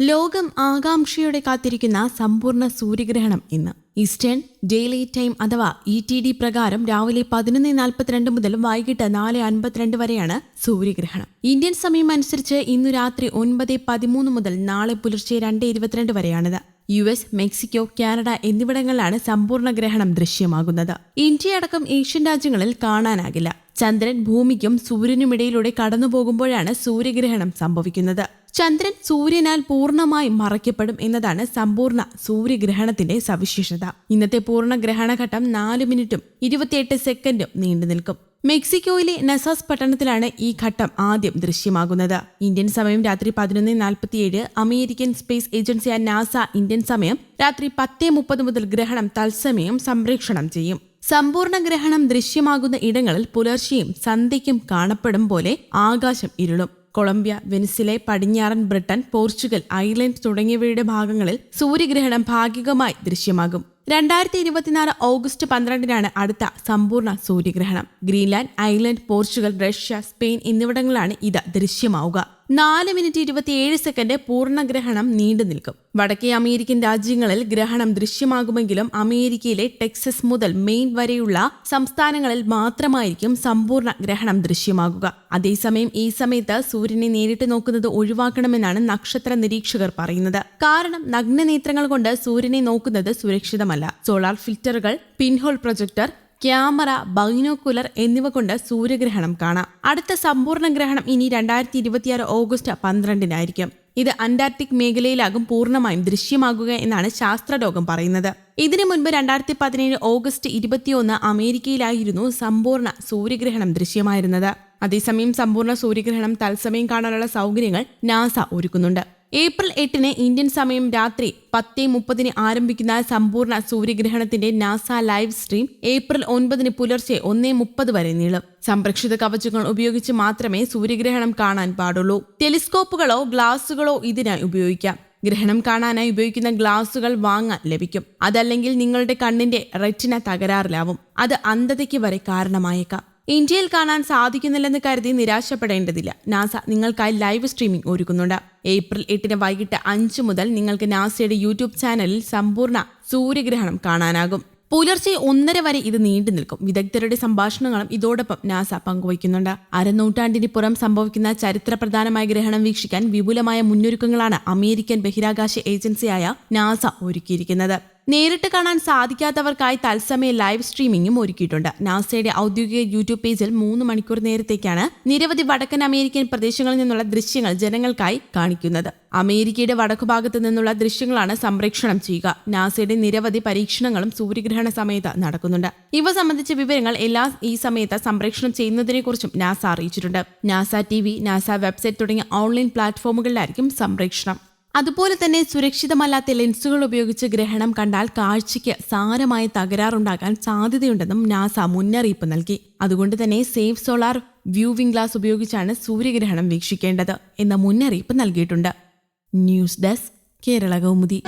ലോകം ആകാംക്ഷയോടെ കാത്തിരിക്കുന്ന സമ്പൂർണ സൂര്യഗ്രഹണം ഇന്ന്. ഈസ്റ്റേൺ ഡെയിലി ടൈം അഥവാ ഇ ടി ഡി പ്രകാരം രാവിലെ പതിനൊന്ന് നാൽപ്പത്തിരണ്ട് മുതൽ വൈകിട്ട് നാല് അൻപത്തിരണ്ട് വരെയാണ് സൂര്യഗ്രഹണം. ഇന്ത്യൻ സമയം അനുസരിച്ച് ഇന്നു രാത്രി ഒൻപത് പതിമൂന്ന് മുതൽ നാളെ പുലർച്ചെ രണ്ട് ഇരുപത്തിരണ്ട് വരെയാണിത്. യു എസ് മെക്സിക്കോ കാനഡ എന്നിവിടങ്ങളിലാണ് സമ്പൂർണ ഗ്രഹണം ദൃശ്യമാകുന്നത്. ഇന്ത്യയടക്കം ഏഷ്യൻ രാജ്യങ്ങളിൽ കാണാനാകില്ല. ചന്ദ്രൻ ഭൂമിക്കും സൂര്യനുമിടയിലൂടെ കടന്നുപോകുമ്പോഴാണ് സൂര്യഗ്രഹണം സംഭവിക്കുന്നത്. ചന്ദ്രൻ സൂര്യനാൽ പൂർണമായും മറയ്ക്കപ്പെടും എന്നതാണ് സമ്പൂർണ സൂര്യഗ്രഹണത്തിന്റെ സവിശേഷത. ഇന്നത്തെ പൂർണ ഗ്രഹണഘട്ടം നാല് മിനിറ്റും ഇരുപത്തിയെട്ട് സെക്കൻഡും നീണ്ടു നിൽക്കും. മെക്സിക്കോയിലെ നസാസ് പട്ടണത്തിലാണ് ഈ ഘട്ടം ആദ്യം ദൃശ്യമാകുന്നത്. ഇന്ത്യൻ സമയം രാത്രി പതിനൊന്ന് നാൽപ്പത്തിയേഴ് അമേരിക്കൻ സ്പേസ് ഏജൻസിയായ നാസ ഇന്ത്യൻ സമയം രാത്രി പത്തേ മുപ്പത് മുതൽ ഗ്രഹണം തത്സമയം സംപ്രേക്ഷണം ചെയ്യും. സമ്പൂർണ ഗ്രഹണം ദൃശ്യമാകുന്ന ഇടങ്ങളിൽ പുലർച്ചെയും സന്ധ്യയ്ക്കും കാണപ്പെടും പോലെ ആകാശം ഇരുളും. കൊളംബിയ വെനിസിലെ പടിഞ്ഞാറൻ ബ്രിട്ടൻ പോർച്ചുഗൽ ഐർലൻഡ് തുടങ്ങിയവയുടെ ഭാഗങ്ങളിൽ സൂര്യഗ്രഹണം ഭാഗികമായി ദൃശ്യമാകും. രണ്ടായിരത്തി ഇരുപത്തിനാല് ഓഗസ്റ്റ് പന്ത്രണ്ടിനാണ് അടുത്ത സമ്പൂർണ സൂര്യഗ്രഹണം. Greenland Ireland Portugal Russia Spain എന്നിവിടങ്ങളിലാണ് ഇത് ദൃശ്യമാവുക. നാല് മിനിറ്റ് ഇരുപത്തിയേഴ് സെക്കൻഡ് പൂർണഗ്രഹണം നീണ്ടു നിൽക്കും. വടക്കേ അമേരിക്കൻ രാജ്യങ്ങളിൽ ഗ്രഹണം ദൃശ്യമാകുമെങ്കിലും അമേരിക്കയിലെ ടെക്സസ് മുതൽ മെയിൻ വരെയുള്ള സംസ്ഥാനങ്ങളിൽ മാത്രമായിരിക്കും സമ്പൂർണ ഗ്രഹണം ദൃശ്യമാകുക. അതേസമയം ഈ സമയത്ത് സൂര്യനെ നേരിട്ട് നോക്കുന്നത് ഒഴിവാക്കണമെന്നാണ് നക്ഷത്ര നിരീക്ഷകർ പറയുന്നത്. കാരണം നഗ്നനേത്രങ്ങൾ കൊണ്ട് സൂര്യനെ നോക്കുന്നത് സുരക്ഷിതമല്ല. സോളാർ ഫിൽറ്ററുകൾ പിൻഹോൾ പ്രൊജക്ടർ ക്യാമറ ബൈനോക്കുലർ എന്നിവ കൊണ്ട് സൂര്യഗ്രഹണം കാണാം. അടുത്ത സമ്പൂർണ ഗ്രഹണം ഇനി രണ്ടായിരത്തി ഇരുപത്തിയാറ് ഓഗസ്റ്റ് പന്ത്രണ്ടിനായിരിക്കും. ഇത് അന്റാർട്ടിക് മേഖലയിലാകും പൂർണമായും ദൃശ്യമാകുക എന്നാണ് ശാസ്ത്രലോകം പറയുന്നത്. ഇതിനു മുൻപ് രണ്ടായിരത്തി പതിനേഴ് ഓഗസ്റ്റ് ഇരുപത്തിയൊന്ന് അമേരിക്കയിലായിരുന്നു സമ്പൂർണ സൂര്യഗ്രഹണം ദൃശ്യമായിരുന്നത്. അതേസമയം സമ്പൂർണ സൂര്യഗ്രഹണം തത്സമയം കാണാനുള്ള സൗകര്യങ്ങൾ നാസ ഒരുക്കുന്നുണ്ട്. ഏപ്രിൽ എട്ടിന് ഇന്ത്യൻ സമയം രാത്രി പത്ത് മുപ്പതിന് ആരംഭിക്കുന്ന സമ്പൂർണ സൂര്യഗ്രഹണത്തിന്റെ നാസ ലൈവ് സ്ട്രീം ഏപ്രിൽ ഒൻപതിന് പുലർച്ചെ ഒന്നേ മുപ്പത് വരെ നീളും. സംരക്ഷിത കവചങ്ങൾ ഉപയോഗിച്ച് മാത്രമേ സൂര്യഗ്രഹണം കാണാൻ പാടുള്ളൂ. ടെലിസ്കോപ്പുകളോ ഗ്ലാസുകളോ ഇതിനായി ഉപയോഗിക്കാം. ഗ്രഹണം കാണാനായി ഉപയോഗിക്കുന്ന ഗ്ലാസുകൾ വാങ്ങാൻ ലഭിക്കും. അതല്ലെങ്കിൽ നിങ്ങളുടെ കണ്ണിന്റെ റെറ്റിന തകരാറിലാവും. അത് അന്ധതയ്ക്ക് വരെ കാരണമായേക്കാം. ഇന്ത്യയിൽ കാണാൻ സാധിക്കുന്നില്ലെന്ന് കരുതി നിരാശപ്പെടേണ്ടതില്ല. നാസ നിങ്ങൾക്കായി ലൈവ് സ്ട്രീമിംഗ് ഒരുക്കുന്നുണ്ട്. ഏപ്രിൽ എട്ടിന് വൈകിട്ട് അഞ്ച് മുതൽ നിങ്ങൾക്ക് നാസയുടെ യൂട്യൂബ് ചാനലിൽ സമ്പൂർണ സൂര്യഗ്രഹണം കാണാനാകും. പുലർച്ചെ ഒന്നര വരെ ഇത് നീണ്ടു നിൽക്കും. വിദഗ്ധരുടെ സംഭാഷണങ്ങളും ഇതോടൊപ്പം നാസ പങ്കുവയ്ക്കുന്നുണ്ട്. അരനൂറ്റാണ്ടിന് പുറം സംഭവിക്കുന്ന ചരിത്രപ്രധാനമായ ഗ്രഹണം വീക്ഷിക്കാൻ വിപുലമായ മുന്നൊരുക്കങ്ങളാണ് അമേരിക്കൻ ബഹിരാകാശ ഏജൻസിയായ നാസ ഒരുക്കിയിരിക്കുന്നത്. നേരിട്ട് കാണാൻ സാധിക്കാത്തവർക്കായി തത്സമയ ലൈവ് സ്ട്രീമിംഗും ഒരുക്കിയിട്ടുണ്ട്. നാസയുടെ ഔദ്യോഗിക യൂട്യൂബ് പേജിൽ മൂന്ന് മണിക്കൂർ നേരത്തേക്കാണ് നിരവധി വടക്കൻ അമേരിക്കൻ പ്രദേശങ്ങളിൽ നിന്നുള്ള ദൃശ്യങ്ങൾ ജനങ്ങൾക്കായി കാണിക്കുന്നത്. അമേരിക്കയുടെ വടക്കുഭാഗത്ത് നിന്നുള്ള ദൃശ്യങ്ങളാണ് സംപ്രേക്ഷണം ചെയ്യുക. നാസയുടെ നിരവധി പരീക്ഷണങ്ങളും സൂര്യഗ്രഹണ സമയത്ത് നടക്കുന്നുണ്ട്. ഇവ സംബന്ധിച്ച വിവരങ്ങൾ എല്ലാ ഈ സമയത്ത് സംപ്രേക്ഷണം ചെയ്യുന്നതിനെക്കുറിച്ചും നാസ അറിയിച്ചിട്ടുണ്ട്. NASA T V NASA website തുടങ്ങിയ ഓൺലൈൻ പ്ലാറ്റ്ഫോമുകളിലായിരിക്കും സംപ്രേഷണം അതുപോലെ തന്നെ സുരക്ഷിതമല്ലാത്ത ലെൻസുകൾ ഉപയോഗിച്ച് ഗ്രഹണം കണ്ടാൽ കാഴ്ചയ്ക്ക് സാരമായ തകരാറുണ്ടാകാൻ സാധ്യതയുണ്ടെന്നും നാസ മുന്നറിയിപ്പ് നൽകി. അതുകൊണ്ട് തന്നെ സേഫ് സോളാർ വ്യൂവിംഗ് ഗ്ലാസ് ഉപയോഗിച്ചാണ് സൂര്യഗ്രഹണം വീക്ഷിക്കേണ്ടത് എന്ന മുന്നറിയിപ്പ് നൽകിയിട്ടുണ്ട്. News desk Kerala Kaumudi.